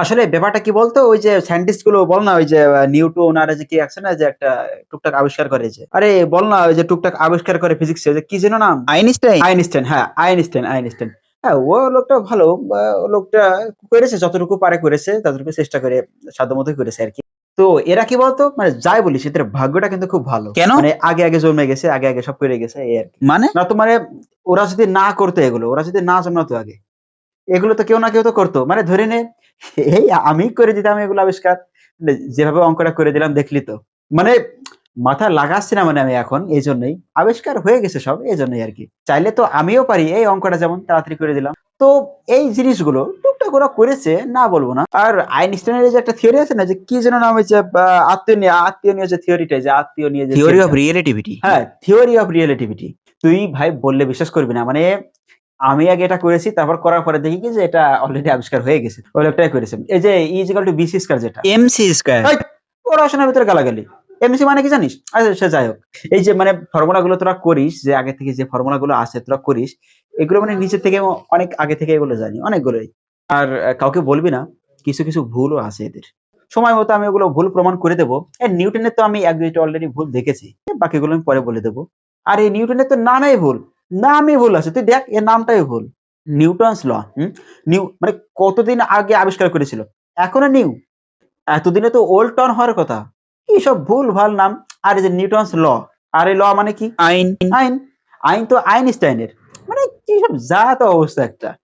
আসলে ব্যাপারটা কি বলতো? ওই যে সায়েন্টিস্টগুলো বল না ওই যে আ নিউটন আর যে কি আছে না যে একটা টুকটাক আবিষ্কার করে যে। আরে বল না ওই যে টুকটাক আবিষ্কার করে ফিজিক্স এর কি যেন নাম? আইনস্টাইন? আইনস্টাইন হ্যাঁ, আইনস্টাইন, আইনস্টাইন। হ্যাঁ, ও লোকটা ভালো। লোকটা করেছে যতটুকু পারে করেছে, ততটুকু চেষ্টা করে সাধ্যমতই করেছে আরকি। তো এরা কি বলতো? মানে যাই বলিস এদের ভাগ্যটা কিন্তু খুব ভালো। কেন? মানে আগে, আগে জন্মে গেছে, আগে, আগে সব করে গেছে এই আরকি। মানে? নয়তো মানে ওরা যদি না করতো এগুলো, ওরা যদি না জন্মাতো আগে, এগুলো তো কেউ না কেউ তো করতো। মানে ধরে নে এই আমি করে দিতাম এগুলো আবিষ্কার। যেভাবে অঙ্কটা করে দিলাম দেখলি তো। মানে মাথা লাগাচ্ছি না মানে আমি এখন এই জন্যই আবিষ্কার হয়ে গেছে সব এইজন্যই আরকি। চাইলে তো আমিও পারি এই অঙ্কটা যেমন তাড়াতাড়ি করে দিলাম। তো এই জিনিসগুলো টুকটাক ওরা করেছে না বলব না। আর আইনস্টাইনের এই যে একটা থিওরি আছে না যে কি যেন নাম হয়েছে আত্মীয় নিয়ে আত্মীয় নিয়ে যে থিওরিটা যে আত্মীয় নিয়ে যে থিওরি অফ থিওরিটা। রিলেটিভিটি। হ্যাঁ, থিওরি অফ রিলেটিভিটি। তুই ভাই বললে বিশ্বাস করবি না। মানে আমি আগে এটা করেছি তারপর করার পরে দেখি কি যে এটা অলরেডি আবিষ্কার হয়ে গেছে। ওই লোকটাই করেছে। এই যে E বি সি স্কয়ার যেটা। M C square. এই পড়াশোনার ভিতরে গালাগালি। এমসি মানে কি জানিস? আচ্ছা সে যাই হোক। এই যে মানে ফর্মুলা গুলো তোরা করিস যে আগে থেকে যে ফর্মুলা গুলো আছে তোরা করিস, এগুলো মানে নিচের থেকে অনেক আগে থেকে এগুলো জানি। অনেকগুলোই। আর কাউকে বলবি না। কিছু, কিছু ভুলও আছে এদের। সময় মতো আমি ওগুলো ভুল প্রমাণ করে দেবো এ নিউটনের তো আমি ১-২ টা অলরেডি ভুল দেখেছি। বাকিগুলো আমি পরে বলে দেবো আর এই নিউটনের তো নামেই ভুল। নামই ভুল আছে। তুই দেখ এর নামটাই ভুল। নিউটনস ল? নিউ মানে কতদিন আগে আবিষ্কার করেছিল? এখনও নিউ। এতদিনে তো ওল্ড টন হওয়ার কথা। কি সব ভুল-ভাল নাম। আর এই যে নিউটনস ল। আর এই ল মানে কি? আইন। আইন। আইন তো আইনস্টাইনের। মানে কি সব যা তো অবস্থা একটা।